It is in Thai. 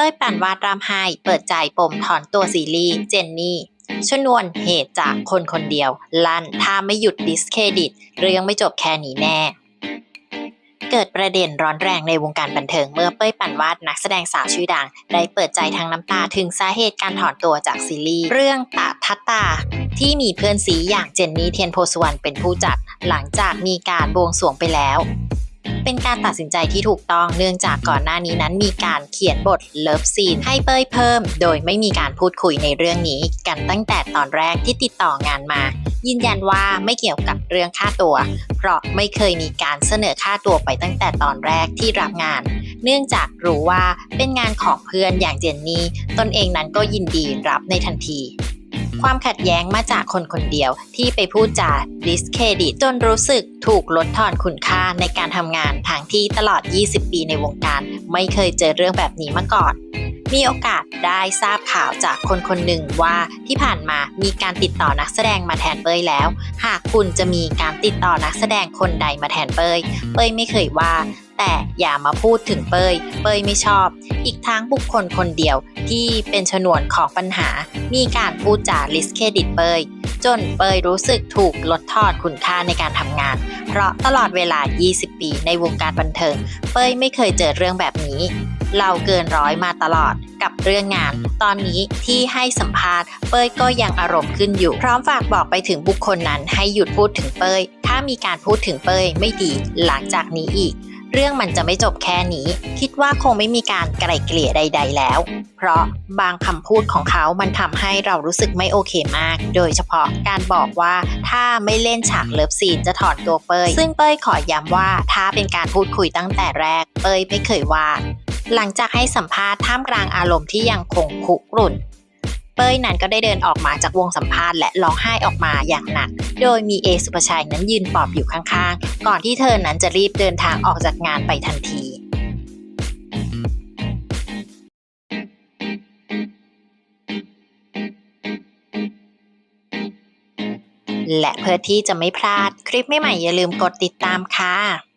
เป้ยปั่นวาดรามไห้เปิดใจปมถอนตัวซีรีส์เจนนี่ ชนวนเหตุจากคนคนเดียว ลั่นถ้าไม่หยุดดิสเครดิต เรื่องไม่จบแค่นี้แน่ เกิดประเด็นร้อนแรงในวงการบันเทิงเมื่อเป้ยปั่นวาดนักแสดงสาวชื่อดัง ได้เปิดใจทางน้ำตาถึงสาเหตุการถอนตัวจากซีรีส์เรื่องตาทัตตาที่มีเพื่อนซีอย่างเจนนี่เทียนโพสุวรรณเป็นผู้จัด หลังจากมีการบวงสรวงไปแล้ว เป็นการตัดสินใจที่ถูกต้องเนื่องจากก่อนหน้านี้นั้นมีการเขียนบทเลิฟซีนให้เป้ยเพิ่ม โดยไม่มีการพูดคุยในเรื่องนี้ กันตั้งแต่ตอนแรกที่ติดต่องานมา ยืนยันว่าไม่เกี่ยวกับเรื่องค่าตัว เพราะไม่เคยมีการเสนอค่าตัวไปตั้งแต่ตอนแรกที่รับงาน เนื่องจากรู้ว่าเป็นงานของเพื่อนอย่างเจนนี่ตนเองนั้นก็ยินดีรับในทันที ความขัดแย้งมาจากคนคนเดียวที่ไปพูดจาดิสเครดิตจนรู้สึกถูกลดทอนคุณค่าในการทำงานทางที่ตลอด 20 ปีในวงการ ไม่เคยเจอเรื่องแบบนี้มาก่อน มีโอกาสได้ทราบ ข่าวจากคนคนหนึ่งว่าที่ผ่านมามีการติดต่อนักแสดงมาแทนเป้ยแล้ว หากคุณจะมีการติดต่อนักแสดงคนใดมาแทนเป้ยเป้ยไม่เคยว่า แต่อย่ามาพูดถึงเป้ย เป้ยไม่ชอบ อีกทั้งบุคคลคนเดียวที่เป็นชนวนของปัญหา มีการพูดจาลิสเครดิตเป้ย จนเปยรู้สึกถูกลดทอนคุณค่าในการทำงาน เพราะตลอดเวลา 20 ปีในวงการบันเทิง เปยไม่เคยเจอเรื่องแบบนี้ เราเกินร้อยมาตลอดกับเรื่องงาน ตอนนี้ที่ให้สัมภาษณ์ เป้ยก็ยังอารมณ์ขึ้นอยู่ พร้อมฝากบอกไปถึงบุคคลนั้นให้หยุดพูดถึงเป้ย ถ้ามีการพูดถึงเป้ยไม่ดีหลังจากนี้อีก เรื่องมันจะไม่จบแค่นี้ คิดว่าคงไม่มีการไกล่เกลี่ยใด ๆ แล้ว เพราะบางคำพูดของเขามันทำให้เรารู้สึกไม่โอเคมาก โดยเฉพาะการบอกว่าถ้าไม่เล่นฉากเลิฟซีนจะถอนตัวเป้ย ซึ่งเป้ยขอย้ำว่าถ้าเป็นการพูดคุยตั้งแต่แรก เป้ยไม่เคยว่า หลังจากให้สัมภาษณ์ท่ามกลางอารมณ์ที่ยังคงคุกรุ่น เป้ยนั้นก็ได้เดินออกมาจากวงสัมภาษณ์และร้องไห้ออกมาอย่างหนัก โดยมีเอสุภชัยนั้นยืนปลอบอยู่ข้างๆ ก่อนที่เธอนั้นจะรีบเดินทางออกจากงานไปทันทีและเพื่อที่จะไม่พลาดคลิปใหม่ๆอย่าลืมกดติดตามค่ะ